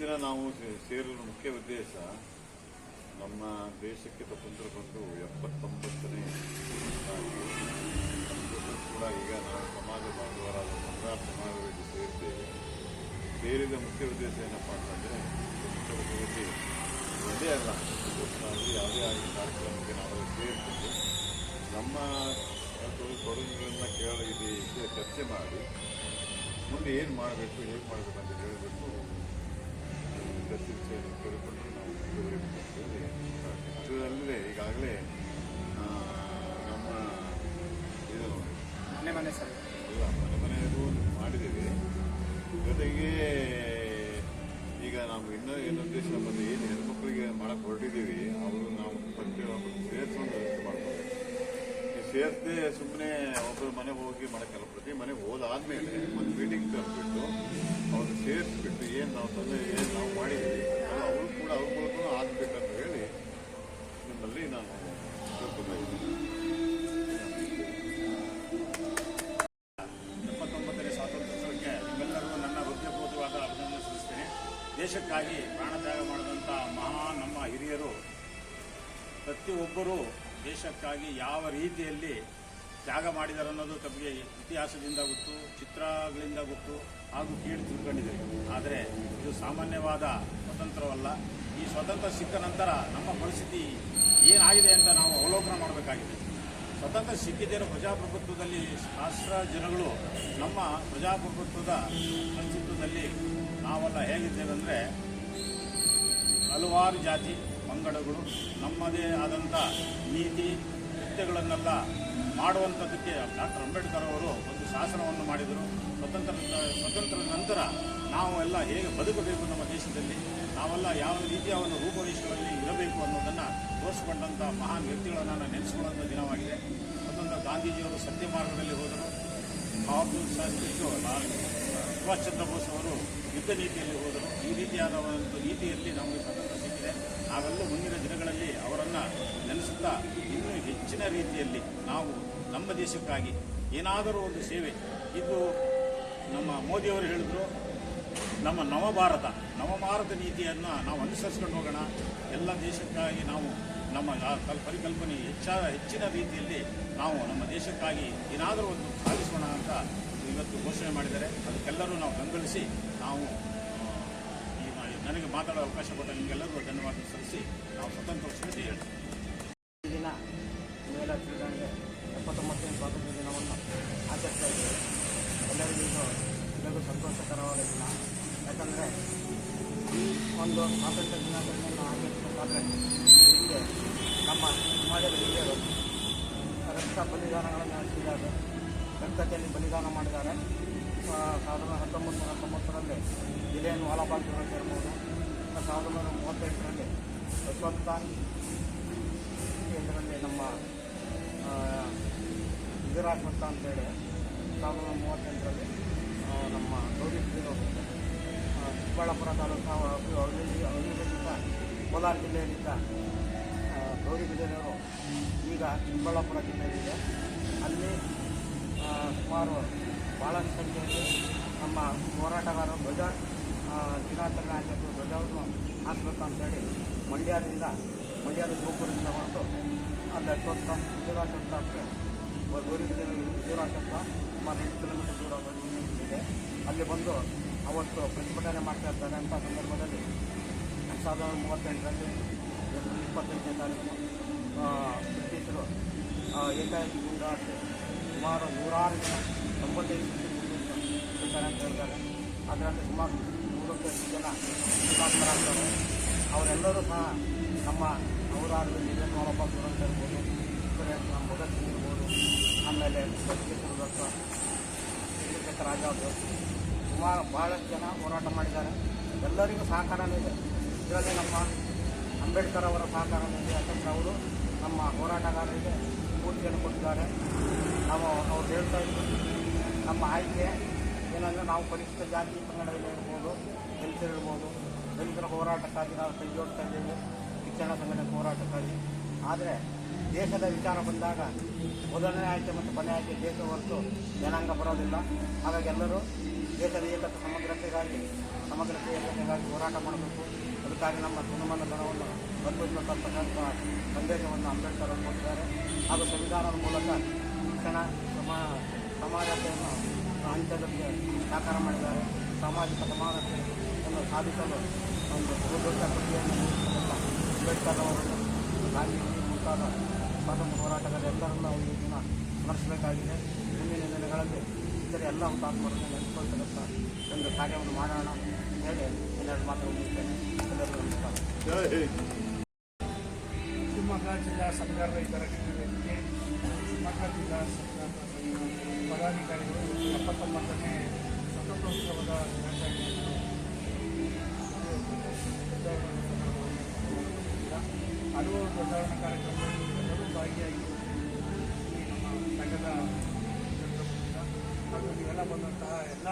ದಿನ ನಾವು ಸೇರಲು ಮುಖ್ಯ ಉದ್ದೇಶ ನಮ್ಮ ದೇಶಕ್ಕೆ ಸ್ವತಂತ್ರ ಬಂದು ಎಪ್ಪತ್ತೊಂಬತ್ತನೇ ಕೂಡ ಈಗ ನಾವು ಸಮಾಜ ಬಾಂಧವರಾದ ಮಹಿಳಾ ಸಮಾಜದಲ್ಲಿ ಸೇರಿದ್ದೇವೆ ಸೇರಿದ ಮುಖ್ಯ ಉದ್ದೇಶ ಏನಪ್ಪ ಅಂತಂದರೆ ಸ್ವತಂತ್ರದಲ್ಲಿ ಅದೇ ಅಲ್ಲ ಯಾವುದೇ ಆಗಿ ಕಾರ್ಯಕ್ರಮಕ್ಕೆ ನಾವು ಸೇರ್ಕೊಂಡು ನಮ್ಮ ತೊಡಗುಗಳನ್ನು ತೊಡಗುಗಳನ್ನ ಕೇಳ ಇದು ಇದು ಚರ್ಚೆ ಮಾಡಿ, ಮುಂದೆ ಏನು ಮಾಡಬೇಕು ಹೇಗೆ ಮಾಡಬೇಕು ಅಂತ ಹೇಳಬೇಕು ಚರ್ಚೆ ಕೇಳಿಕೊಂಡು ನಾವು ಈಗಾಗಲೇ ನಮ್ಮ ಇದು ಮನೆ ಮನೆ ಸರ್. ಇಲ್ಲ ಮನೆ ಮನೆಯದು ಮಾಡಿದ್ದೀವಿ. ಜೊತೆಗೆ ಈಗ ನಾವು ಇನ್ನೂ ಏನು ಉದ್ದೇಶ ಬಂದು ಏನು ಹೆಣ್ಮಕ್ಳಿಗೆ ಮಾಡಕ್ಕೆ ಹೊರಟಿದ್ದೀವಿ ಅವರು ನಾವು ಮತ್ತೆ ಒಬ್ಬರು ಸೇರಿಸೋದು ವ್ಯವಸ್ಥೆ ಮಾಡ್ತಾರೆ ಸೇರಿಸದೆ ಸುಮ್ಮನೆ ಒಬ್ಬರು ಮನೆಗೆ ಹೋಗಿ ಮಾಡೋಕ್ಕಲ್ಲ ಪ್ರತಿ ಮನೆಗೆ ಹೋದಾದ್ಮೇಲೆ ಒಂದು ಮೀಟಿಂಗ್ ಕರೆದ್ಬಿಟ್ಟು ಅವ್ರು ಸೇರಿಸ್ಬಿಟ್ಟು ಏನು ನಾವು ತಂದೆ ಏನು ನಾವು ಮಾಡಿದ್ದೀವಿ ಅವರು ಕೂಡ ಅವ್ರ ಮೂಲಕ ಅಂತ ಹೇಳಿ ನಿಮ್ಮಲ್ಲಿ ನಾನು ಇದ್ದೀನಿ ಎಪ್ಪತ್ತೊಂಬತ್ತನೇ ಸ್ವಾತಂತ್ರ್ಯೋತ್ಸವಕ್ಕೆ ನಿಮ್ಮೆಲ್ಲರಿಗೂ ನನ್ನ ಹೃದಯಪೂರ್ವಕವಾದ ಅಭಿನಂದನೆ ಸಲ್ಲಿಸ್ತೇನೆ. ದೇಶಕ್ಕಾಗಿ ಪ್ರಾಣತ್ಯಾಗ ಮಾಡಿದಂಥ ಮಹಾ ನಮ್ಮ ಹಿರಿಯರು, ಪ್ರತಿಯೊಬ್ಬರೂ ದೇಶಕ್ಕಾಗಿ ಯಾವ ರೀತಿಯಲ್ಲಿ ತ್ಯಾಗ ಮಾಡಿದ್ದಾರೆ ಅನ್ನೋದು ತಮಗೆ ಇತಿಹಾಸದಿಂದ ಗೊತ್ತು, ಚಿತ್ರಗಳಿಂದ ಗೊತ್ತು ಹಾಗೂ ಕೇಳಿ ತಿಳ್ಕೊಂಡಿದ್ದೀವಿ ಆದರೆ ಇದು ಸಾಮಾನ್ಯವಾದ ಸ್ವತಂತ್ರವಲ್ಲ. ಈ ಸ್ವತಂತ್ರ ಸಿಕ್ಕ ನಂತರ ನಮ್ಮ ಪರಿಸ್ಥಿತಿ ಏನಾಗಿದೆ ಅಂತ ನಾವು ಅವಲೋಕನ ಮಾಡಬೇಕಾಗಿದೆ. ಸ್ವತಂತ್ರ ಸಿಕ್ಕಿದ್ದೇನು ಪ್ರಜಾಪ್ರಭುತ್ವದಲ್ಲಿ ಶಾಸ್ತ್ರ ಜನಗಳು ನಮ್ಮ ಪ್ರಜಾಪ್ರಭುತ್ವದ ಅಸ್ತಿತ್ವದಲ್ಲಿ ನಾವೆಲ್ಲ ಹೇಗಿದ್ದೇವೆ ಅಂದರೆ ಹಲವಾರು ಜಾತಿ, ಪಂಗಡಗಳು ನಮ್ಮದೇ ಆದಂಥ ನೀತಿ ಕೃತ್ಯಗಳನ್ನೆಲ್ಲ ಮಾಡುವಂಥದ್ದಕ್ಕೆ ಡಾಕ್ಟರ್ ಅಂಬೇಡ್ಕರ್ ಅವರು ಒಂದು ಶಾಸನವನ್ನು ಮಾಡಿದರು. ಸ್ವತಂತ್ರ ಸ್ವತಂತ್ರದ ನಂತರ ನಾವು ಎಲ್ಲ ಹೇಗೆ ಬದುಕಬೇಕು ನಮ್ಮ ದೇಶದಲ್ಲಿ, ನಾವೆಲ್ಲ ಯಾವ ರೀತಿಯ ಒಂದು ರೂಪವೇಶಗಳಲ್ಲಿ ಇರಬೇಕು ಅನ್ನೋದನ್ನು ತೋರಿಸಿಕೊಂಡಂಥ ಮಹಾನ್ ವ್ಯಕ್ತಿಗಳನ್ನು ನಾನು ನೆನೆಸಿಕೊಳ್ಳುವಂಥ ದಿನವಾಗಿದೆ. ಸ್ವತಂತ್ರ ಗಾಂಧೀಜಿಯವರು ಸತ್ಯ ಮಾರ್ಗದಲ್ಲಿ ಹೋದರು. ಬಹದ್ದೂರ್ ಶಾಸ್ತ್ರಿ ಸುಭಾಷ್ ಚಂದ್ರ ಬೋಸ್ ಅವರು ಯುದ್ಧ ನೀತಿಯಲ್ಲಿ ಹೋದರು. ಈ ರೀತಿಯಾದ ಒಂದು ನೀತಿಯಲ್ಲಿ ನಮಗೆ ಸ್ವತಂತ್ರ ಸಿಕ್ಕಿದೆ. ನಾವೆಲ್ಲ ಮುಂದಿನ ದಿನಗಳಲ್ಲಿ ಅವರನ್ನು ನೆನೆಸುತ್ತಾ ಇನ್ನೂ ಹೆಚ್ಚಿನ ರೀತಿಯಲ್ಲಿ ನಾವು ನಮ್ಮ ದೇಶಕ್ಕಾಗಿ ಏನಾದರೂ ಒಂದು ಸೇವೆ. ಇದು ನಮ್ಮ ಮೋದಿಯವರು ಹೇಳಿದ್ರು, ನಮ್ಮ ನವಭಾರತ ನವಭಾರತ ನೀತಿಯನ್ನು ನಾವು ಅನುಸರಿಸ್ಕೊಂಡು ಹೋಗೋಣ. ಎಲ್ಲ ದೇಶಕ್ಕಾಗಿ ನಾವು ನಮ್ಮ ಪರಿಕಲ್ಪನೆ ಹೆಚ್ಚ, ಹೆಚ್ಚಿನ ರೀತಿಯಲ್ಲಿ ನಾವು ನಮ್ಮ ದೇಶಕ್ಕಾಗಿ ಏನಾದರೂ ಒಂದು ಸಾಧಿಸೋಣ ಅಂತ ಇವತ್ತು ಘೋಷಣೆ ಮಾಡಿದ್ದಾರೆ. ಅದಕ್ಕೆಲ್ಲರೂ ನಾವು ಬೆಂಬಲಿಸಿ ನಾವು ನನಗೆ ಮಾತಾಡೋ ಅವಕಾಶ ಕೊಟ್ಟ ನಿಮಗೆಲ್ಲರಿಗೂ ಧನ್ಯವಾದ ಸಲ್ಲಿಸಿ ನಾವು ಸ್ವತಂತ್ರ ಹೇಳ್ತೀವಿ. ಸ್ವಾತಂತ್ರ್ಯ ದಿನವನ್ನು ಆಚರಿಸ್ತಾ ಇದ್ದೇವೆ. ಎಲ್ಲರಿಗೂ ಇದು ಎಲ್ಲರಿಗೂ ಸಂತೋಷಕರವಾದ ದಿನ. ಯಾಕಂದರೆ ಈ ಒಂದು ಸ್ವಾತಂತ್ರ್ಯ ದಿನಾಚರಣೆಯನ್ನು ಆಚರಿಸಬೇಕಾದ್ರೆ ಹಿಂದೆ ನಮ್ಮ ಸಮಾಜದ ಹಿರಿಯರು ರಕ್ತ ಬಲಿದಾನಗಳನ್ನು ನಡೆಸಿದ್ದಾರೆ. ರಕ್ತದಲ್ಲಿ ಬಲಿದಾನ ಮಾಡಿದ್ದಾರೆ. ಸಾವಿರದ ಹತ್ತೊಂಬತ್ತು ನೂರ ತೊಂಬತ್ತರಲ್ಲಿ ಜಿಲ್ಲೆಯನ್ನು ವಾಲಾಬಾಗ್ ಇರ್ಬೋದು ಸಾವಿರದ ಒಂಬೈನೂರ ಮೂವತ್ತೆಂಟರಲ್ಲಿ ಯಶವಂತ ಇದರಲ್ಲಿ ನಮ್ಮ ವಿಜಯರಾಜಮಂತ ಅಂತೇಳಿ ಸಾವಿರದ ಮೂವತ್ತೆಂಟರಲ್ಲಿ ನಮ್ಮ ಗೌರಿ ಆ, ಚಿಕ್ಕಬಳ್ಳಾಪುರ ತಾಲೂಕು ಅವಿಭಜಿತ ಕೋಲಾರ ಜಿಲ್ಲೆಯಲ್ಲಿದ್ದ ಗೌರಿ ಬಿದಿರೋರು ಈಗ ಚಿಕ್ಕಬಳ್ಳಾಪುರ ಜಿಲ್ಲೆಯಲ್ಲಿದೆ. ಅಲ್ಲಿ ಸುಮಾರು ಭಾಳಷ್ಟು ಸಂಖ್ಯೆಯಲ್ಲಿ ನಮ್ಮ ಹೋರಾಟಗಾರರು ಧ್ವಜ ದಿನಾಚರಣೆ ಆಚರಿಸುವ ಧ್ವಜವನ್ನು ಹಾಕಬೇಕು ಅಂತೇಳಿ ಮಂಡ್ಯದಿಂದ ಮಂಡ್ಯದ ಗೋಪುರದಿಂದ ಹೊರಟು ಅಲ್ಲಿ ಅಶ್ವತ್ಥ ದೂರ ವಿಜಯರಾಜಕ್ಕ ಸುಮಾರು ಎಂಟು ಕಿಲೋಮೀಟರ್ ದೂರ ಇದೆ ಅಲ್ಲಿ ಬಂದು ಅವತ್ತು ಪ್ರತಿಭಟನೆ ಮಾಡ್ತಾ ಇರ್ತಾರೆ ಅಂತ ಸಂದರ್ಭದಲ್ಲಿ ಸಾವಿರದ ಒಂಬೈನೂರ ಮೂವತ್ತೆಂಟರಲ್ಲಿ ಇಪ್ಪತ್ತೆಂಟನೇ ತಾರೀಕು ಬ್ರಿಟಿಷರು ಏಕಾಏಕಿ ಗುಂಡಾಡಿಸಿ ಸುಮಾರು ನೂರಾರು ಜನ, ತೊಂಬತ್ತೈದು ಅಂತ ಹೇಳ್ತಾರೆ. ಅದರಲ್ಲಿ ಸುಮಾರು ನೂರಕ್ಕೂ ಜನ ಹುತಾತ್ಮರಾಗ್ತಾರೆ ಅವರೆಲ್ಲರೂ ಸಹ ನಮ್ಮ ನೂರಾರು ನಿಜನ್ ನೋಡಪ್ಪ ದುರಂತ ಇರ್ಬೋದು ನಮ್ಮ ಭಗತ್ ಸಿಂಗ್ ಇರ್ಬೋದು ಆಮೇಲೆ ದತ್ತ ಚಂದ್ರಶೇಖರ್ ಆಜಾದ್ ಸುಮಾರು ಭಾಳಷ್ಟು ಜನ ಹೋರಾಟ ಮಾಡಿದ್ದಾರೆ. ಎಲ್ಲರಿಗೂ ಸಹಕಾರನೂ ಇದೆ. ಇದರಲ್ಲಿ ನಮ್ಮ ಅಂಬೇಡ್ಕರ್ ಅವರ ಸಹಕಾರನೂ ಇದೆ. ಯಾಕಂದರೆ ಅವರು ನಮ್ಮ ಹೋರಾಟಗಾರರಿಗೆ ಸ್ಫೂರ್ತಿಯನ್ನು ಕೊಟ್ಟಿದ್ದಾರೆ. ನಾವು ಅವ್ರು ಹೇಳ್ತಾ ಇದ್ದೀವಿ ನಮ್ಮ ಆಯ್ಕೆ ಏನಂದರೆ ನಾವು ಪರಿಶಿಷ್ಟ ಜಾತಿ ಪಂಗಡದಲ್ಲಿ ಇರ್ಬೋದು, ದಲಿತರು ಇರ್ಬೋದು, ದಲಿತರ ಹೋರಾಟಕ್ಕಾಗಿ ನಾವು ಕೈ ಇದ್ದೀವಿ ಇದ್ದೇವೆ. ಶಿಕ್ಷಣ ಸಂಘಟನೆ ಹೋರಾಟಕ್ಕಾಗಿ. ಆದರೆ ದೇಶದ ವಿಚಾರ ಬಂದಾಗ ಮೊದಲನೇ ಆಯ್ಕೆ ಮತ್ತು ಕೊನೆ ಆಯ್ಕೆ ದೇಶ ಹೊರತು ಜನಾಂಗ ಬರೋದಿಲ್ಲ. ಹಾಗಾಗಿ ಎಲ್ಲರೂ ದೇಶದ ಏಕತೆ ಸಮಗ್ರತೆಗಾಗಿ ಸಮಗ್ರತೆ ಏಕತೆಗಾಗಿ ಹೋರಾಟ ಮಾಡಬೇಕು. ಅದಕ್ಕಾಗಿ ನಮ್ಮ ತನುಮನ ಧನವನ್ನು ಬದಲಿಸತಕ್ಕಂಥ ಸಂದೇಶವನ್ನು ಅಂಬೇಡ್ಕರ್ ಅವರು ಕೊಟ್ಟಿದ್ದಾರೆ. ಹಾಗೂ ಸಂವಿಧಾನದ ಮೂಲಕ ಶಿಕ್ಷಣ, ಸಮ, ಸಮಾನತೆಯನ್ನು ಹಂಚೋದಕ್ಕೆ ಸಾಕಾರ ಮಾಡಿದ್ದಾರೆ. ಸಾಮಾಜಿಕ ಸಮಾನತೆಯನ್ನು ಸಾಧಿಸಲು ಒಂದು ದೊಡ್ಡ ಕೃತಿಯನ್ನು ಅಂಬೇಡ್ಕರ್ ಅವರನ್ನು ಗಾಂಧೀಜಿ ಮುಂತಾದ ಸ್ವಾತಂತ್ರ್ಯ ಹೋರಾಟಗಾರರೆಲ್ಲರನ್ನ ಈ ದಿನ ಸ್ಮರಿಸಬೇಕಾಗಿದೆ. ಮುಂದಿನ ದಿನಗಳಲ್ಲಿ ಇತರ ಎಲ್ಲ ಹುತಾತ್ಮರನ್ನು ನೆನೆಸಿಕೊಳ್ತಕ್ಕಂಥ ಒಂದು ಕಾರ್ಯವನ್ನು ಮಾಡೋಣ ಹೇಳಿ ಇನ್ನೆರಡು ಮಾತು ಎಲ್ಲರಿಗೂ ನಮಸ್ಕಾರ. ಶಿವಮೊಗ್ಗ ಜಿಲ್ಲಾ ಸರ್ಕಾರದ ಇತರ ಕ್ಷೇತ್ರಗಳಿಗೆ ಶಿವಮೊಗ್ಗ ಜಿಲ್ಲಾ ಸರ್ಕಾರದ ಪದಾಧಿಕಾರಿಗಳು ಎಪ್ಪತ್ತೊಂಬತ್ತನೇ ಸ್ವತಂತ್ರೋತ್ಸವದ ದಿನಾಚರಣೆಯನ್ನು ಹಲವು ಪ್ರಸಾರಣ ಕಾರ್ಯಕ್ರಮಗಳಲ್ಲಿ ಎಲ್ಲರೂ ಭಾಗಿಯಾಗಿ ಸಂಘದ ಹಾಗೂ ಇವೆಲ್ಲ ಬಂದಂತಹ ಎಲ್ಲ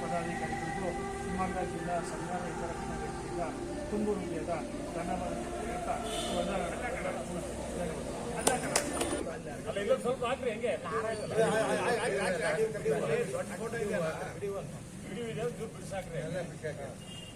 ಪದಾಧಿಕಾರಿಗಳಿಗೂ ಶಿವಮೊಗ್ಗ ಜಿಲ್ಲಾ ಸಂಘ ರೈತರ ವೇದಿಕೆಯಿಂದ ತುಂಬು ಹೃದಯದ ಎಲ್ಲ ಹೇಳ್ತಾ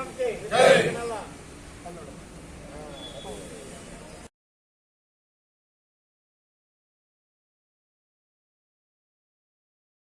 ಶ್ರೀರಾಮ್ ಜೈ